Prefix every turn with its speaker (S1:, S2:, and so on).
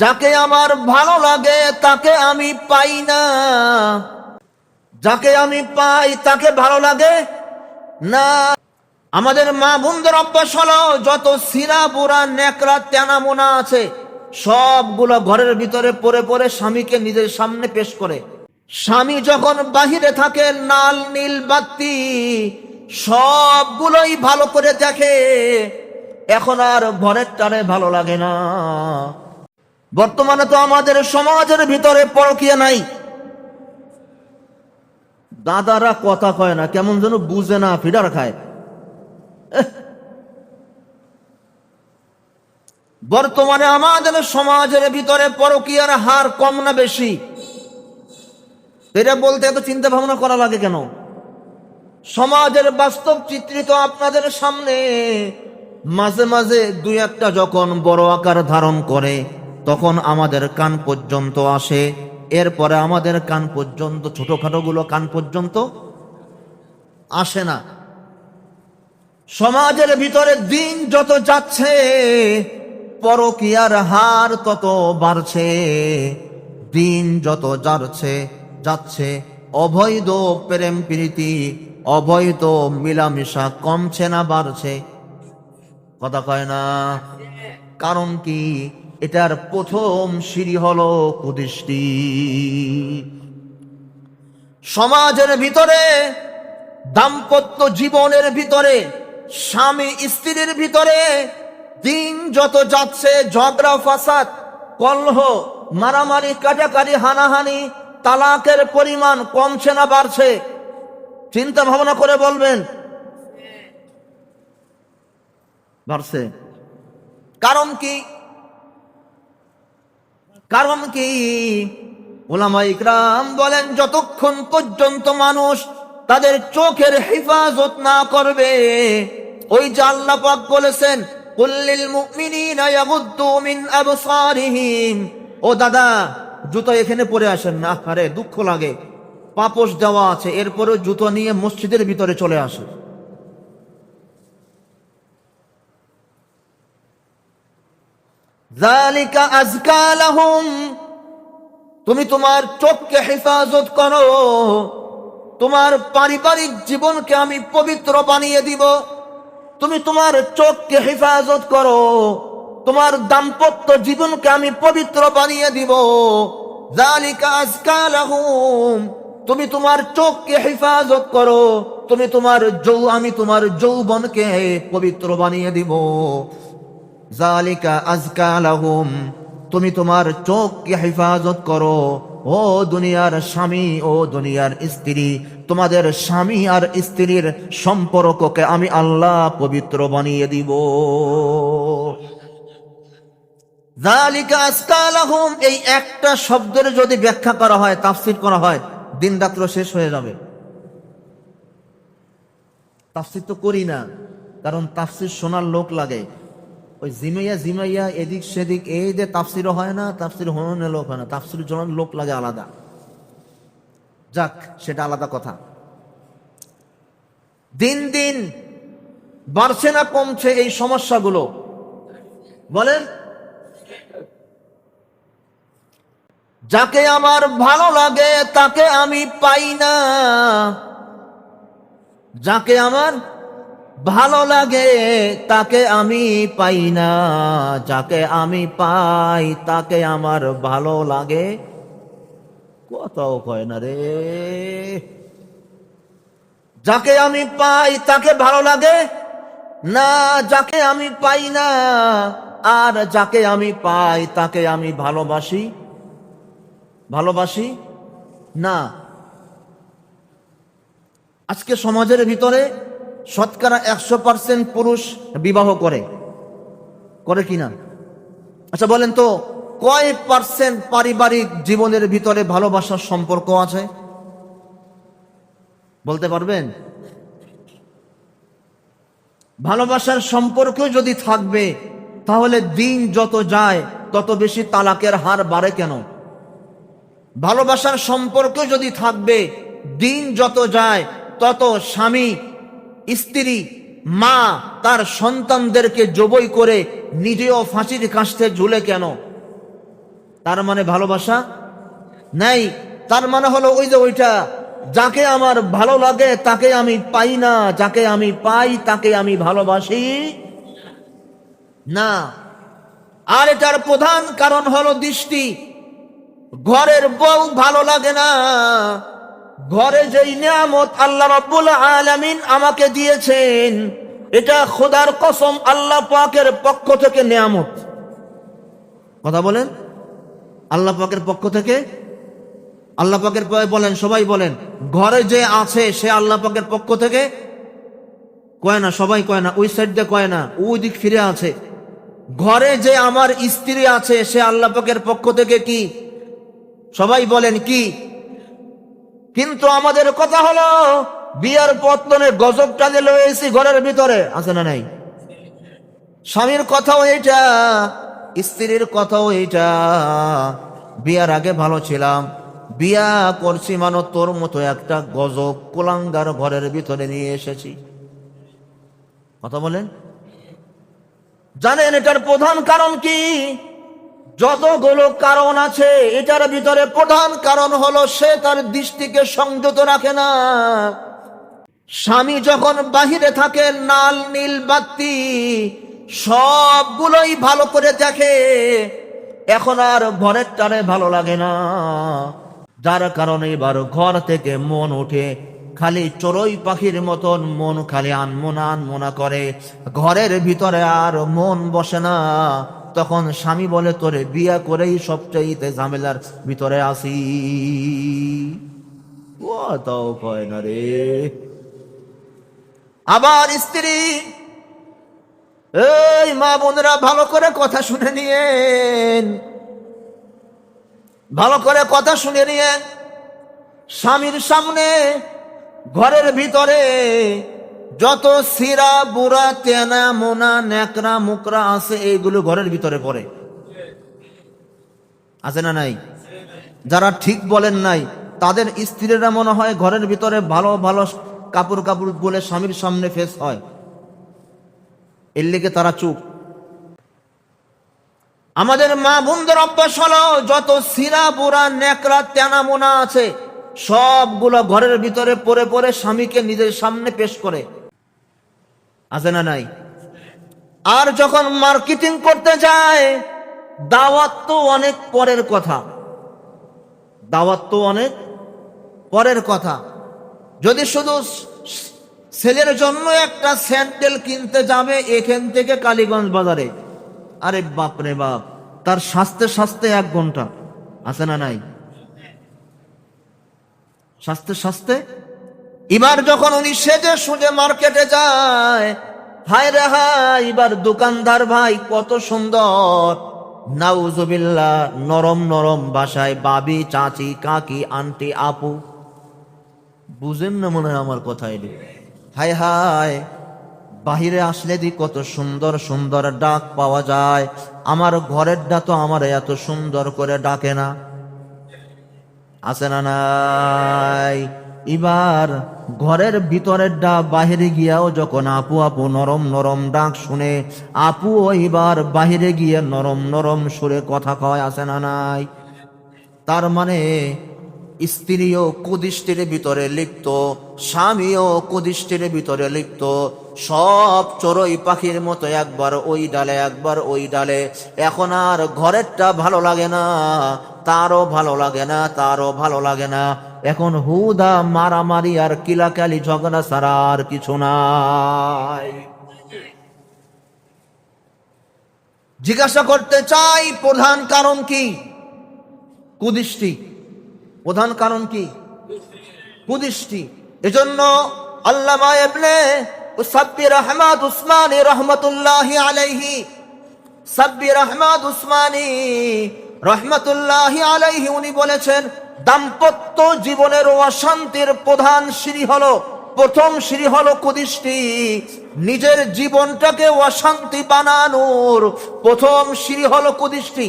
S1: যাকে আমার ভালো লাগে, তাকে আমি পাই না। যাকে আমি পাই, তাকে ভালো লাগে না। আমাদের মা বোনদের অভ্যাস হলো, যত সিরা, বুড়া নেকড়া তেনা মোনা আছে, সবগুলো ঘরের ভিতরে পড়ে পড়ে স্বামীকে নিজের সামনে পেশ করে। স্বামী যখন বাহিরে থাকে নাল নীল বাতি সবগুলোই ভালো করে দেখে। এখন আর ঘরের টানে ভালো লাগে না। বর্তমানে তো আমাদের সমাজের ভিতরে পরকিয়া নাই। দাদারা কথা কয় না, কেমন যেন বুঝে না, ফিডার খায়। বর্তমানে আমাদের সমাজের ভিতরে পরকিয়ার হার কম না বেশি? এটা বলতে এত চিন্তা ভাবনা করা লাগে কেন? সমাজের বাস্তব চিত্রিত আপনাদের সামনে। মাঝে মাঝে দুই একটা যখন বড় আকার ধারণ করে তখন আমাদের কান পর্যন্ত আসে। এরপরে আমাদের কান পর্যন্ত, ছোটখাটোগুলো কান পর্যন্ত আসে না। সমাজের ভিতরে দিন যত যাচ্ছে, পরকিয়ার হার তত বাড়ছে। দিন যত যাচ্ছে যাচ্ছে। অবৈধ প্রেম প্রীতি, অবৈধ মিলামিশা কমছে না, বাড়ছে। কথা কয় না? কারণ কি? এটার প্রথম সিঁড়ি হল কুদৃষ্টি। সমাজের ভিতরে, দাম্পত্য জীবনের ভিতরে, স্বামী স্ত্রীর ভিতরে, দিন যত যাচ্ছে, ঝগড়া, ফাসাদ, কলহ, মারামারি কাটাকারি হানাহানি, তালাকের পরিমাণ কমছে না বাড়ছে। চিন্তা ভাবনা করে বলবেন, বাড়ছে। কারণ কি? কারণ কি? ওলামা বলেন, যতক্ষণ পর্যন্ত মানুষ তাদের চোখের হেফাজত না করবে, ওই যে আল্লাহ বলেছেন কুল্লিল মুমিনিনা ইয়াগুদ্দু মিন ও দাদা, জুতো এখানে পরে আসেন না। আরে দুঃখ লাগে। পাপোশ দেওয়া আছে এরপরে জুতো নিয়ে মসজিদের ভিতরে চলে আসে। যালিকা আজকা লাহুম তুমি তোমার চোখকে হেফাজত করো। তোমার পারিবারিক জীবনকে আমি পবিত্র বানিয়ে দিব। তুমি তোমার চোখকে হেফাজত করো। তোমার দাম্পত্য জীবনকে আমি পবিত্র বানিয়ে দিব। জালিকা আজকা লাহুম তুমি তোমার চোখকে হেফাজত করো। তুমি তোমার যৌ আমি তোমার যৌবনকে পবিত্র বানিয়ে দিব। জালিকা আজকা লাহুম। তুমি তোমার চোখকে হেফাজত করো। ও দুনিয়ার স্বামী, ও দুনিয়ার স্ত্রী, তোমাদের স্বামী আর স্ত্রীর সম্পর্ককে আমি আল্লাহ পবিত্র বানিয়ে দিব। এই একটা শব্দের যদি ব্যাখ্যা করা হয়, তাফসির করা হয় দিন রাত্র শেষ হয়ে যাবে। তাফসির তো করি না, কারণ তাফসির শোনার লোক লাগে। ওই জিমাইয়া জিমাইয়া, এদিক সেদিক, এই যে তাফসিরও হয় না, তাফসির হনের লোক হয় না, তাফসির জনের লোক লাগে আলাদা। যাক, সেটা আলাদা কথা। দিন দিন বাড়ছে না, কমছে এই সমস্যাগুলো। বলেন। যাকে আমার ভালো লাগে, তাকে আমি পাই না। যাকে আমার ভালো লাগে, তাকে আমি পাই না। যাকে আমি পাই, তাকে আমার ভালো লাগে। কথাও কয় না রে। যাকে আমি পাই, তাকে ভালো লাগে? না, যাকে আমি পাই না। আর যাকে আমি পাই, তাকে আমি ভালোবাসি? ভালোবাসি? না। আজকে সমাজের ভিতরে শতকরা একশো পার্সেন্ট পুরুষ বিবাহ করে। করে কিনা আচ্ছা বলেন তো, কয় পার্সেন্ট পারিবারিক জীবনের ভিতরে ভালোবাসার সম্পর্ক আছে? বলতে পারবেন? ভালোবাসার সম্পর্ক যদি থাকবে, তাহলে দিন যত যায়, তত বেশি তালাকের হার বাড়ে কেন? ভালোবাসার সম্পর্ক যদি থাকবে, দিন যত যায়, তত স্বামী স্ত্রী, মা, তার সন্তানদেরকে জবই করে নিজেও ফাঁসির কাস্তে ঝুলে কেন? তার মানে ভালোবাসা? নাই, তার মানে হলো ওই যে ওইটা, যাকে আমার ভালো লাগে তাকে আমি পাই না, যাকে আমি পাই তাকে আমি ভালোবাসি না। আর এটার প্রধান কারণ হলো দৃষ্টি। ঘরের বউ ভালো লাগে না। ঘরে যেই নিয়ামত আল্লাহ রব্বুল আলামিন আমাকে দিয়েছেন, এটা খোদার কসম আল্লাহ পাকের পক্ষ থেকে নিয়ামত। কথা বলেন? আল্লাহ পাকের পক্ষ থেকে? আল্লাহ পাকের বলেন, সবাই বলেন, ঘরে যে আছে সে আল্লাহ পাকের পক্ষ থেকে? কয় না, সবাই কয় না, ওই সাইড দিয়ে কয় না, ওই দিক ফিরে আছে। ঘরে যে আমার স্ত্রী আছে সে আল্লাহ পাকের পক্ষ থেকে কি? সবাই বলেন কি? কিন্তু আমাদের কথা হলো, বিয়ার পত্তনে গজবটা যে লয়েছি ঘরের ভিতরে, আছে না নাই? স্বামীর কথাও এইটা, স্ত্রীর কথাও এইটা। বিয়ার আগে ভালো ছিলাম। বিয়া করছি মানো তোর মতো একটা গজব কোলাঙ্গার ঘরের ভিতরে নিয়ে এসেছি। কথা বলেন? জানেন এটার প্রধান কারণ কি? যতগুলো কারণ আছে, এটার ভিতরে প্রধান কারণ হলো সে তার দৃষ্টিকে সংযত রাখে না। স্বামী যখন বাহিরে থাকে নাল নীল বাতি সবগুলোই ভালো করে দেখে। এখন আর ঘরের টানে ভালো লাগে না। যার কারণে এবার ঘর থেকে মন ওঠে, খালি চড়ই পাখির মতন মন খালি আনমোনা আনমোনা করে। ঘরের ভিতরে আর মন বসে না। তখন স্বামী বলে, তোরে বিয়া করেই সবচাইতে ঝামেলার ভিতরে আসি তাও কয় না রে। আবার স্ত্রী, এই মা বোনেরা, ভালো করে কথা শুনে নিয়েন। ভালো করে কথা শুনে নিয়েন। স্বামীর সামনে, ঘরের ভিতরে যত সিরা বুড়া তেনা মোনা, ন্যাকড়া মুকরা আছে, এইগুলো ঘরের ভিতরে পড়ে। আছে না নাই? যারা ঠিক বলেন নাই, তাদের স্ত্রীরা মনে হয় ঘরের ভিতরে ভালো ভালো কাপড় কাপড় বলে স্বামীর সামনে ফেস হয়। এর লেগে তারা চুপ। আমাদের মা বোনদের অভ্যাস হলো, যত সিরা বুড়া ন্যাকড়া তেনা মোনা আছে, সবগুলো ঘরের ভিতরে পরে পরে স্বামীকে নিজের সামনে পেশ করে। আছে না নাই? আর যখন মার্কেটিং করতে যায়, দাওয়াত তো অনেক পরের কথা। দাওয়াত তো অনেক পরের কথা। যদি শুধু ছেলের জন্য একটা স্যান্ডেল কিনতে যাবে এখান থেকে কালীগঞ্জ বাজারে, আরে বাপ রে বাপ, তার স্বাস্থ্যে স্বাস্থ্যে এক ঘণ্টা। আছে না নাই? স্বাস্থ্যে স্বাস্থ্যে এবার যখন উনি সেজে সুজে মার্কেটে যায়, হায় রে হায়, এবার দোকানদার ভাই কত সুন্দর। নাউজুবিল্লাহ, নরম নরম বাসায় বাবি, চাচি, কাকি, আন্টি, আপু। বুঝেন না মনে হয় আমার কথা এটি? হায় হায়, বাহিরে আসলে দি কত সুন্দর সুন্দর ডাক পাওয়া যায়। আমার ঘরের ডা তো আমার এত সুন্দর করে ডাকে না। আছে না নাই? এবার ঘরের ভিতরের ডাক বাহিরে গিয়াও যখন আপু আপু নরম নরম ডাক শুনে আপু এবার বাহিরে গিয়ে নরম নরম সুরে কথা কয়, আছে না নাই? তার মানে স্ত্রীও কুদৃষ্টির ভিতরে লিপ্ত, স্বামীও কুদৃষ্টির ভিতরে লিপ্ত। সব চড়ই পাখির মতো একবার ওই ডালে, একবার ওই ডালে। এখন আর ঘরেরটা ভালো লাগে না, তারও ভালো লাগে না, তারও ভালো লাগে না। এখন হুদা, মারামারি আর কিলাকালি ঝগড়া ছাড়া আর কিছু নাই। জিজ্ঞাসা করতে চাই, প্রধান কারণ কি? কুদৃষ্টি। প্রধান কারণ কি? কুদৃষ্টি। এজন্য আল্লামা ইবনে সাব্বির আহমদ উসমানী রহমতুল্লাহি আলাইহি সাব্বির আহমদ উসমানী রহমতুল্লাহি আলাইহি উনি বলেছেন দাম্পত্য জীবনের অশান্তির প্রধান সিঁড়ি হলো, প্রথম সিঁড়ি হলো কুদৃষ্টি। নিজের জীবনটাকে অশান্তি বানানোর প্রথম সিঁড়ি হলো কুদৃষ্টি।